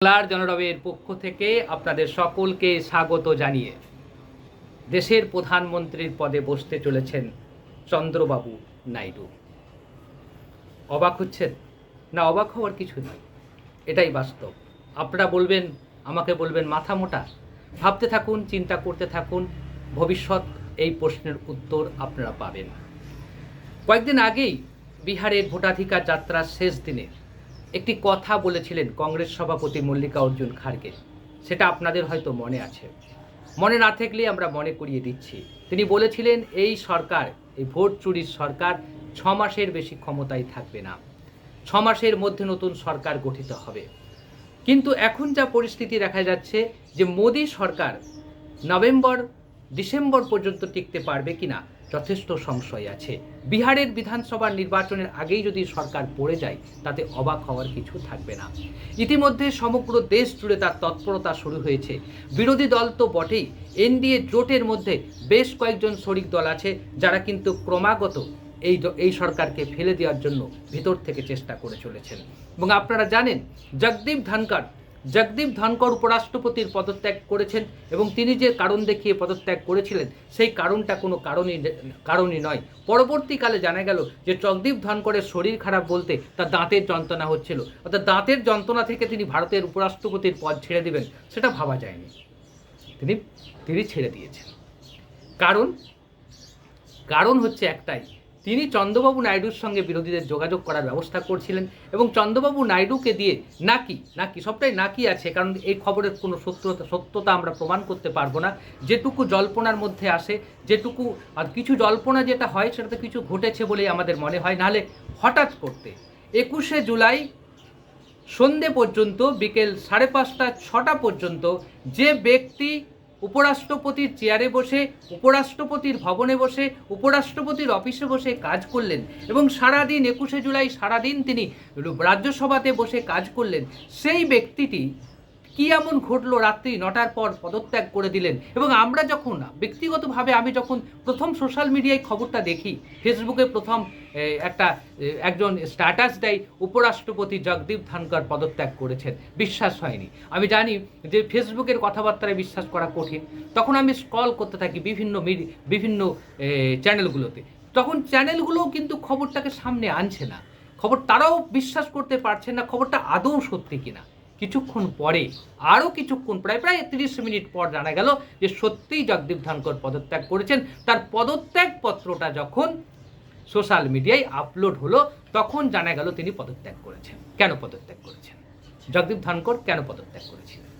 বাংলার জনরবের পক্ষ থেকে আপনাদের সকলকে স্বাগত জানিয়ে দেশের প্রধানমন্ত্রীর পদে বসতে চলেছেন চন্দ্রবাবু নাইডু। অবাক হচ্ছেন? না, অবাক হওয়ার কিছু নেই। এটাই বাস্তব। আপনারা বলবেন, আমাকে বলবেন মাথা মোটা? ভাবতে থাকুন, চিন্তা করতে থাকুন। ভবিষ্যৎ এই প্রশ্নের উত্তর আপনারা পাবেন। কয়েকদিন আগেই বিহারের ভোটাধিকার যাত্রার শেষ দিনে একটি কথা বলেছিলেন কংগ্রেস সভাপতি মল্লিকা অর্জুন খাড়গে সেটা আপনাদের হয়তো মনে আছে। মনে না থাকলে আমরা মনে করিয়ে দিচ্ছি। তিনি বলেছিলেন, এই সরকার, এই ভোট চুরির সরকার ছ মাসের বেশি ক্ষমতায় থাকবে না। ছ মাসের মধ্যে নতুন সরকার গঠিত হবে। কিন্তু এখন যা পরিস্থিতি দেখা যাচ্ছে যে মোদী সরকার নভেম্বর, ডিসেম্বর পর্যন্ত টিকতে পারবে কিনা যথেষ্ট সংশয় আছে। বিহারের বিধানসভার নির্বাচনের আগেই যদি সরকার পড়ে যায়, তাতে অবাক হওয়ার কিছু থাকবে না। ইতিমধ্যে সমগ্র দেশ জুড়ে তার তৎপরতা শুরু হয়েছে। বিরোধী দল তো বটেই, এনডিএ জোটের মধ্যে বেশ কয়েকজন শরিক দল আছে, যারা কিন্তু ক্রমাগত এই এই সরকারকে ফেলে দেওয়ার জন্য ভিতর থেকে চেষ্টা করে চলেছেন। এবং আপনারা জানেন, জগদীপ ধনকর জগদীপ ধনকর উপরাষ্ট্রপতির পদত্যাগ করেছেন এবং তিনি যে কারণ দেখিয়ে পদত্যাগ করেছিলেন, সেই কারণটা কোনো কারণই কারণই নয়। পরবর্তীকালে জানা গেল যে জগদীপ ধনকরের শরীর খারাপ বলতে তার দাঁতের যন্ত্রণা হচ্ছিল। অর্থাৎ দাঁতের যন্ত্রণা থেকে তিনি ভারতের উপরাষ্ট্রপতির পদ ছেড়ে দিবেন, সেটা ভাবা যায়নি। তিনি তিনি ছেড়ে দিয়েছেন। কারণ কারণ হচ্ছে একটাই তিনি চন্দ্রবাবু নাইডুর সঙ্গে বিরোধীদের যোগাযোগ করার ব্যবস্থা করছিলেন এবং চন্দ্রবাবু নাইডুকে দিয়ে নাকি নাকি, সবটাই নাকি আছে, কারণ এই খবরের কোনো সত্যতা সত্যতা আমরা প্রমাণ করতে পারব না। যেটুকু জল্পনার মধ্যে আসে, যেটুকু, আর কিছু জল্পনা যেটা হয়, সেটাতে কিছু ঘটেছে বলেই আমাদের মনে হয়। নাহলে হঠাৎ করতে একুশে জুলাই সন্ধে পর্যন্ত, বিকেল সাড়ে পাঁচটা, ছটা পর্যন্ত যে ব্যক্তি উপরাষ্ট্রপতির চেয়ারে বসে, উপরাষ্ট্রপতির ভবনে বসে, উপরাষ্ট্রপতির অফিসে বসে কাজ করলেন এবং সারাদিন, একুশে জুলাই সারাদিন তিনি রাজ্যসভাতে বসে কাজ করলেন। সেই ব্যক্তিটি কি এমন ঘটলো রাত্রি নটার পর পদত্যাগ করে দিলেন? এবং আমরা যখন, ব্যক্তিগতভাবে আমি যখন প্রথম সোশ্যাল মিডিয়ায় খবরটা দেখি ফেসবুকে প্রথম একটা একজন স্ট্যাটাস দেয়, উপরাষ্ট্রপতি জগদীপ ধনকর পদত্যাগ করেছেন। বিশ্বাস হয়নি। আমি জানি যে ফেসবুকের কথাবার্তায় বিশ্বাস করা কঠিন। তখন আমি স্ক্রল করতে থাকি বিভিন্ন বিভিন্ন চ্যানেলগুলোতে তখন চ্যানেলগুলোও কিন্তু খবরটাকে সামনে আনছে না। খবর তারাও বিশ্বাস করতে পারছে না, খবরটা আদৌ সত্যি কিনা। কিছুক্ষণ পরে, আরও কিছুক্ষণ প্রায় প্রায় তিরিশ মিনিট পর জানা গেল যে সত্যিই জগদীপ ধনকর পদত্যাগ করেছেন। তার পদত্যাগ পত্রটা যখন সোশ্যাল মিডিয়ায় আপলোড হলো, তখন জানা গেল তিনি পদত্যাগ করেছেন। কেন পদত্যাগ করেছেন? জগদীপ ধনকর কেন পদত্যাগ করেছিলেন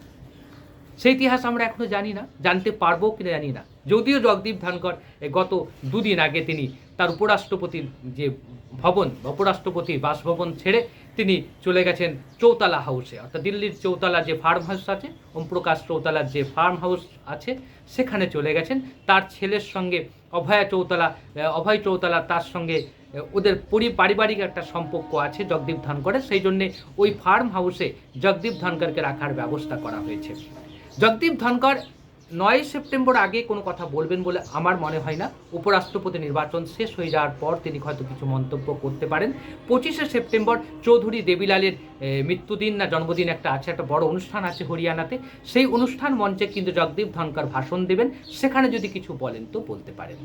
সেই ইতিহাস আমরা এখনও জানি না, জানতে পারব কিনা জানি না। যদিও জগদীপ ধনকর গত দুদিন আগে তিনি তার উপরাষ্ট্রপতির যে ভবন উপরাষ্ট্রপতির বাসভবন ছেড়ে তিনি চলে গেছেন চৌতালা হাউসে অর্থাৎ দিল্লির চৌতালা যে ফার্ম হাউস আছে, ওমপ্রকাশ চৌতালার যে ফার্ম হাউস আছে, সেখানে চলে গেছেন। তার ছেলের সঙ্গে অভয়া চৌতালা অভয় চৌতালা তার সঙ্গে ওদের পরি পারিবারিক একটা সম্পর্ক আছে জগদীপ ধনকরের। সেই জন্যে ওই ফার্ম হাউসে জগদীপ ধনকরকে রাখার ব্যবস্থা করা হয়েছে। জগদীপ ধনকর নয় সেপ্টেম্বর আগে কোনো কথা বলবেন বলে আমার মনে হয় না। উপরাষ্ট্রপতি নির্বাচন শেষ হয়ে যাওয়ার পর তিনি হয়তো কিছু মন্তব্য করতে পারেন। পঁচিশে সেপ্টেম্বর চৌধুরী দেবীলালের মৃত্যুদিন না জন্মদিন একটা আছে, একটা বড় অনুষ্ঠান আছে হরিয়ানাতে। সেই অনুষ্ঠান মঞ্চে কিন্তু জগদীপ ধনকর ভাষণ দেবেন। সেখানে যদি কিছু বলেন তো বলতে পারেন।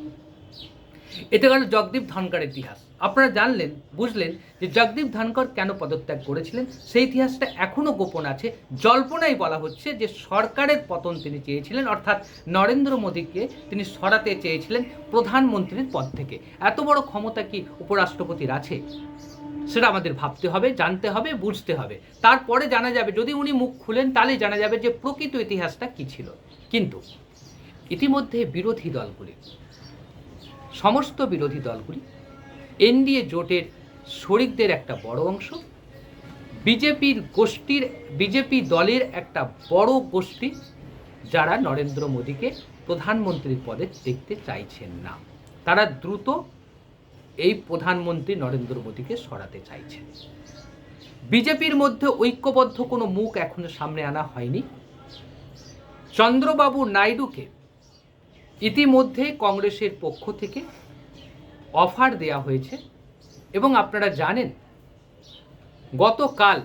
এতে গেল জগদীপ ধনকরের ইতিহাস। আপনারা জানলেন, বুঝলেন যে জগদীপ ধনকর কেন পদত্যাগ করেছিলেন? সেই ইতিহাসটা এখনও গোপন আছে। জল্পনাই বলা হচ্ছে যে সরকারের পতন তিনি চেয়েছিলেন, অর্থাৎ নরেন্দ্র মোদীকে তিনি সরাতে চেয়েছিলেন প্রধানমন্ত্রীর পদ থেকে। এত বড় ক্ষমতা কি উপরাষ্ট্রপতির আছে? সেটা আমাদের ভাবতে হবে, জানতে হবে, বুঝতে হবে। তারপরে জানা যাবে, যদি উনি মুখ খুলেন, তাহলেই জানা যাবে যে প্রকৃত ইতিহাসটা কি ছিল। কিন্তু ইতিমধ্যে বিরোধী দলগুলি সমস্ত বিরোধী দলগুলি এনডিএ জোটের শরিকদের একটা বড় অংশ, বিজেপির গোষ্ঠীর, বিজেপি দলের একটা বড় গোষ্ঠী যারা নরেন্দ্র মোদীকে প্রধানমন্ত্রীর পদে দেখতে চাইছেন না। তারা দ্রুত এই প্রধানমন্ত্রী নরেন্দ্র মোদীকে সরাতে চাইছেন। বিজেপির মধ্যে ঐক্যবদ্ধ কোনো মুখ এখনও সামনে আনা হয়নি। চন্দ্রবাবু নাইডুকে ইতিমধ্যে কংগ্রেসের পক্ষ থেকে অফার দেয়া হয়েছে এবং আপনারা জানেন, গতকাল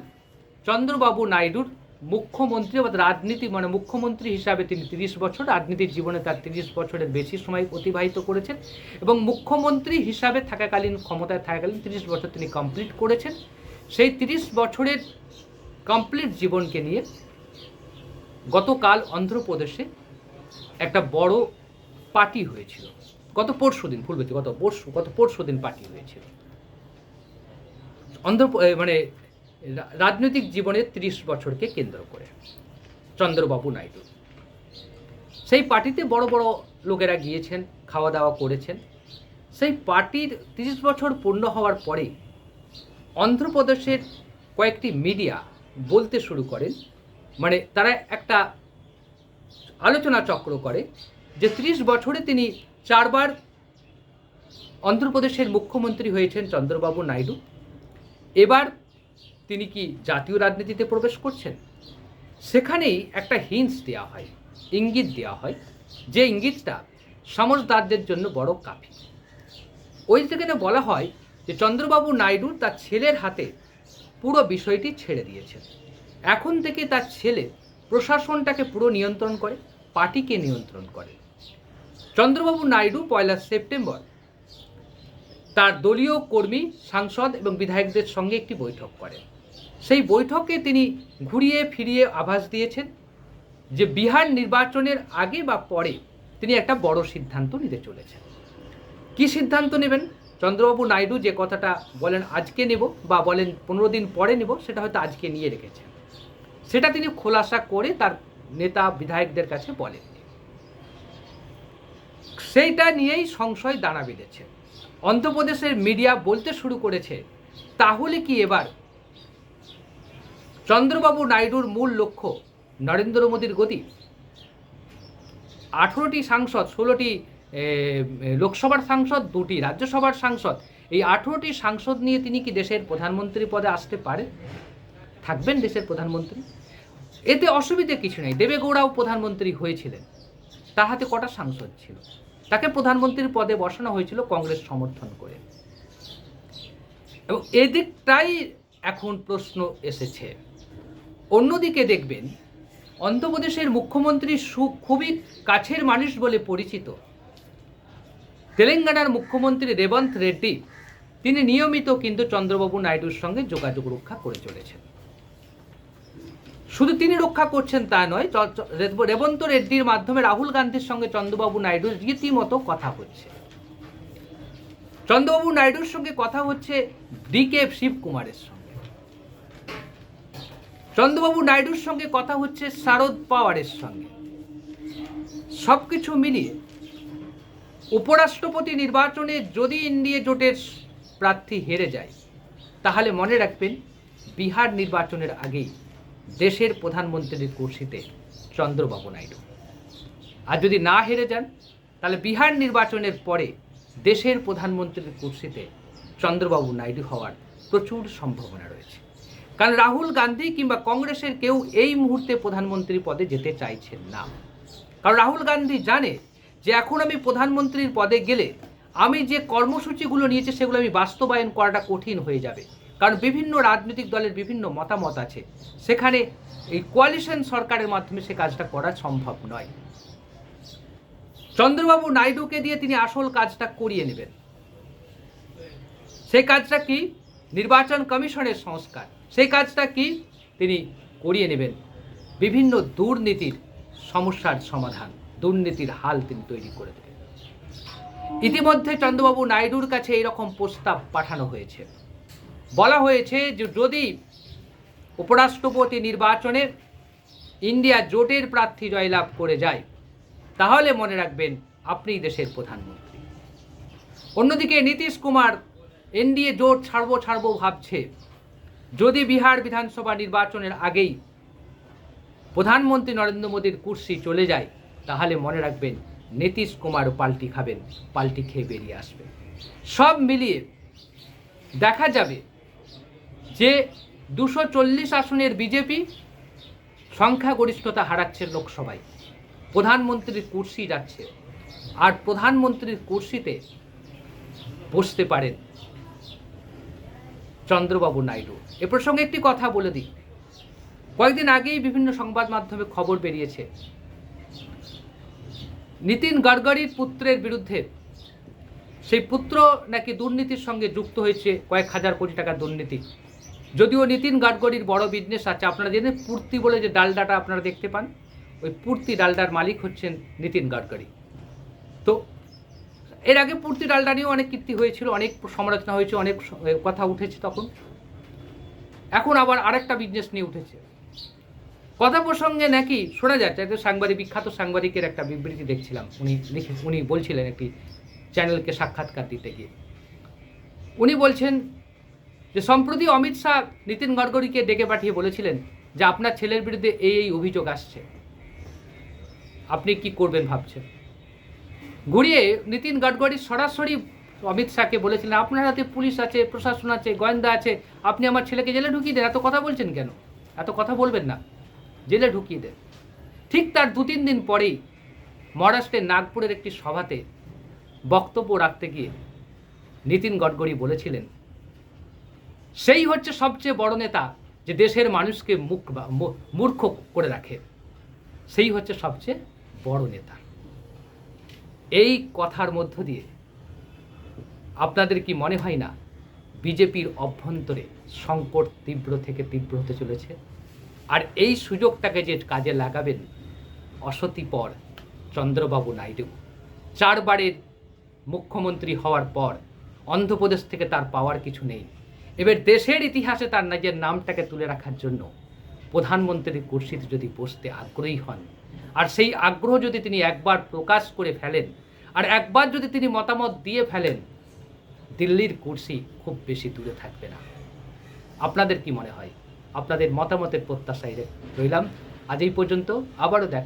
চন্দ্রবাবু নাইডুর মুখ্যমন্ত্রী অর্থাৎ রাজনীতি মানে মুখ্যমন্ত্রী হিসাবে তিনি তিরিশ বছর, রাজনীতির জীবনে তার তিরিশ বছরের বেশি সময় অতিবাহিত করেছেন এবং মুখ্যমন্ত্রী হিসাবে থাকাকালীন, ক্ষমতায় থাকাকালীন তিরিশ বছর তিনি কমপ্লিট করেছেন। সেই তিরিশ বছরের কমপ্লিট জীবনকে নিয়ে গতকাল অন্ধ্রপ্রদেশে একটা বড় পার্টি হয়েছিল। গত পরশু দিন ভুল গত পরশু গত পরশু দিন পার্টি হয়েছিল। অন্ধ্র মানে রাজনৈতিক জীবনের তিরিশ বছরকে কেন্দ্র করে, চন্দ্রবাবু নাইডু। সেই পার্টিতে বড় বড় লোকেরা গিয়েছেন খাওয়া দাওয়া করেছেন। সেই পার্টির তিরিশ বছর পূর্ণ হওয়ার পরে অন্ধ্রপ্রদেশের কয়েকটি মিডিয়া বলতে শুরু করেন। মানে তারা একটা আলোচনা চক্র করে যে ত্রিশ বছরে তিনি চারবার অন্ধ্রপ্রদেশের মুখ্যমন্ত্রী হয়েছেন চন্দ্রবাবু নাইডু। এবার তিনি কি জাতীয় রাজনীতিতে প্রবেশ করছেন? সেখানেই একটা হিন্স দেওয়া হয়, ইঙ্গিত দেওয়া হয় যে ইঙ্গিতটা সমজদারদের জন্য বড় কাফি। ওই সেখানে বলা হয় যে চন্দ্রবাবু নাইডু তার ছেলের হাতে পুরো বিষয়টি ছেড়ে দিয়েছেন। এখন থেকে তার ছেলে প্রশাসনটাকে পুরো নিয়ন্ত্রণ করে, পার্টিকে নিয়ন্ত্রণ করে। চন্দ্রবাবু নাইডু পয়লা সেপ্টেম্বর। তার দলীয় কর্মী, সাংসদ এবং বিধায়কদের সঙ্গে একটি বৈঠক করেন। সেই বৈঠকে তিনি ঘুরিয়ে ফিরিয়ে আভাস দিয়েছেন যে বিহার নির্বাচনের আগে বা পরে তিনি একটা বড় সিদ্ধান্ত নিতে চলেছেন। কি সিদ্ধান্ত নেবেন? চন্দ্রবাবু নাইডু যে কথাটা বলেন, আজকে নেব বা বলেন, পনেরো দিন পরে নেব সেটা হয়তো আজকে নিয়ে রেখেছেন। সেটা তিনি খোলাসা করে তার নেতা, বিধায়কদের কাছে বলেন। সেইটা নিয়েই সংশয় দাঁড়া বেঁধেছে। অন্ধ্রপ্রদেশের মিডিয়া বলতে শুরু করেছে, তাহলে কি এবার চন্দ্রবাবু নাইডুর মূল লক্ষ্য নরেন্দ্র মোদীর গতি? আঠেরোটি সাংসদ, ষোলোটি লোকসভার সাংসদ, দুটি রাজ্যসভার সাংসদ, এই আঠেরোটি সাংসদ নিয়ে তিনি কি দেশের প্রধানমন্ত্রী পদে আসতে পারেন? থাকবেন দেশের প্রধানমন্ত্রী? এতে অসুবিধে কিছু নেই। দেবেগৌড়াও প্রধানমন্ত্রী হয়েছিলেন। তার হাতে কটা সাংসদ ছিল? তাকে প্রধানমন্ত্রীর পদে বসানো হয়েছিল কংগ্রেস সমর্থন করে। এবং এদিকটাই এখন প্রশ্ন এসেছে। অন্যদিকে দেখবেন, অন্ধ্রপ্রদেশের মুখ্যমন্ত্রী সু- খুবই কাছের মানুষ বলে পরিচিত। তেলেঙ্গানার মুখ্যমন্ত্রী রেবন্ত রেড্ডি, তিনি নিয়মিত কিন্তু চন্দ্রবাবু নাইডুর সঙ্গে যোগাযোগ রক্ষা করে চলেছেন। শুধু তিনি রক্ষা করছেন তা নয় রেবন্ত রেড্ডির মাধ্যমে রাহুল গান্ধীর সঙ্গে চন্দ্রবাবু নাইডুর রীতিমতো কথা হচ্ছে চন্দ্রবাবু নাইডুর সঙ্গে কথা হচ্ছে ডি কে শিবকুমারের সঙ্গে। চন্দ্রবাবু নাইডুর সঙ্গে কথা হচ্ছে শারদ পাওয়ারের সঙ্গে। সব কিছু মিলিয়ে উপরাষ্ট্রপতি নির্বাচনে যদি এনডিএ জোটের প্রার্থী হেরে যায়, তাহলে মনে রাখবেন বিহার নির্বাচনের আগেই দেশের প্রধানমন্ত্রীর কুর্সিতে চন্দ্রবাবু নাইডু। আর যদি না হেরে যান, তাহলে বিহার নির্বাচনের পরে দেশের প্রধানমন্ত্রীর কুর্সিতে চন্দ্রবাবু নাইডু হওয়ার প্রচুর সম্ভাবনা রয়েছে। কারণ রাহুল গান্ধী কিংবা কংগ্রেসের কেউ এই মুহূর্তে প্রধানমন্ত্রী পদে যেতে চাইছেন না। কারণ রাহুল গান্ধী জানে যে এখন আমি প্রধানমন্ত্রীর পদে গেলে আমি যে কর্মসূচিগুলো নিয়েছি সেগুলো আমি বাস্তবায়ন করাটা কঠিন হয়ে যাবে। কারণ বিভিন্ন রাজনৈতিক দলের বিভিন্ন মতামত আছে। সেখানে এই কোয়ালিশন সরকারের মাধ্যমে সে কাজটা করা সম্ভব নয়। চন্দ্রবাবু নাইডুকে দিয়ে তিনি আসল কাজটা করিয়ে নেবেন। সেই কাজটা কি? নির্বাচন কমিশনের সংস্কার। সেই কাজটা কি? তিনি করিয়ে নেবেন। বিভিন্ন দুর্নীতির সমস্যার সমাধান, দুর্নীতির হাল তিনি তৈরি করে দেবেন। ইতিমধ্যে চন্দ্রবাবু নাইডুর কাছে এইরকম প্রস্তাব পাঠানো হয়েছে। বলা হয়েছে যে যদি উপরাষ্ট্রপতি নির্বাচনে ইন্ডিয়া জোটের প্রার্থী জয়লাভ করে যায়, তাহলে মনে রাখবেন আপনিই দেশের প্রধানমন্ত্রী। অন্যদিকে নীতিশ কুমার এনডিএ জোট ছাড়বো ছাড়বো ভাবছে। যদি বিহার বিধানসভা নির্বাচনের আগেই প্রধানমন্ত্রী নরেন্দ্র মোদীর কুর্সি চলে যায়, তাহলে মনে রাখবেন নীতিশ কুমার পাল্টি খাবেন, পাল্টি খেয়ে বেরিয়ে আসবে। সব মিলিয়ে দেখা যাবে যে দুশো চল্লিশ আসনের বিজেপি সংখ্যাগরিষ্ঠতা হারাচ্ছে লোকসভায়, প্রধানমন্ত্রীর কুর্সি যাচ্ছে। আর প্রধানমন্ত্রীর কুর্সিতে বসতে পারেন চন্দ্রবাবু নাইডু। এ প্রসঙ্গে একটি কথা বলে দিই। কয়েকদিন আগেই বিভিন্ন সংবাদ মাধ্যমে খবর বেরিয়েছে, নীতিন গডকরির পুত্রের বিরুদ্ধে সেই পুত্র নাকি দুর্নীতির সঙ্গে যুক্ত হয়েছে কয়েক হাজার কোটি টাকার দুর্নীতি। যদিও নীতিন গাডকারির বড় বিজনেস আছে, আপনারা জেনে পূর্তি বলে যে ডালডাটা আপনারা দেখতে পান, ওই পূর্তি ডালডার মালিক হচ্ছেন নীতিন গাডকারি তো এর আগে পূর্তি ডালডা নিয়েও অনেক কীর্তি হয়েছিল, অনেক সমালোচনা হয়েছে, অনেক কথা উঠেছে তখন। এখন আবার আরেকটা বিজনেস নিয়ে উঠেছে। কথা প্রসঙ্গে নাকি শোনা যাচ্ছে একটা সাংবাদিক, বিখ্যাত সাংবাদিকের একটা বিবৃতি দেখছিলাম, উনি লিখে, উনি বলছিলেন একটি চ্যানেলকে সাক্ষাৎকার দিতে গিয়ে। উনি বলছেন যে সম্প্রতি অমিত শাহ নীতিন গডকরিকে ডেকে পাঠিয়ে বলেছিলেন যে আপনার ছেলের বিরুদ্ধে এই এই অভিযোগ আসছে। আপনি কি করবেন ভাবছেন? ঘুরিয়ে নীতিন গডকরি সরাসরি অমিত শাহকে বলেছিলেন, আপনার হাতে পুলিশ আছে, প্রশাসন আছে, গোয়েন্দা আছে, আপনি আমার ছেলেকে জেলে ঢুকিয়ে দেন। এত কথা বলছেন কেন? এত কথা বলবেন না। জেলে ঢুকিয়ে দেন। ঠিক তার দু তিন দিন পরেই মহারাষ্ট্রের নাগপুরের একটি সভাতে বক্তব্য রাখতে গিয়ে নীতিন গডকরি বলেছিলেন সেই হচ্ছে সবচেয়ে বড় নেতা যে দেশের মানুষকে মুখ বা- মূর্খ করে রাখে। সেই হচ্ছে সবচেয়ে বড় নেতা। এই কথার মধ্য দিয়ে আপনাদের কি মনে হয় না বিজেপির অভ্যন্তরে সংকট তীব্র থেকে তীব্র হতে চলেছে? আর এই সুযোগটাকে যে কাজে লাগাবেন অসতিপর চন্দ্রবাবু নাইডু, চারবারের মুখ্যমন্ত্রী হওয়ার পর অন্ধ্রপ্রদেশ থেকে তার পাওয়ার কিছু নেই। এবার দেশের ইতিহাসে তার নিজের নামটাকে তুলে রাখার জন্য প্রধানমন্ত্রীর কুর্সিতে যদি বসতে আগ্রহী হন, আর সেই আগ্রহ যদি তিনি একবার প্রকাশ করে ফেলেন, আর একবার যদি তিনি মতামত দিয়ে ফেলেন, দিল্লির কুর্সি খুব বেশি দূরে থাকবে না। আপনাদের কি মনে হয়? আপনাদের মতামতের প্রত্যাশায় রইলাম। আজ এই পর্যন্ত, আবারও দেখা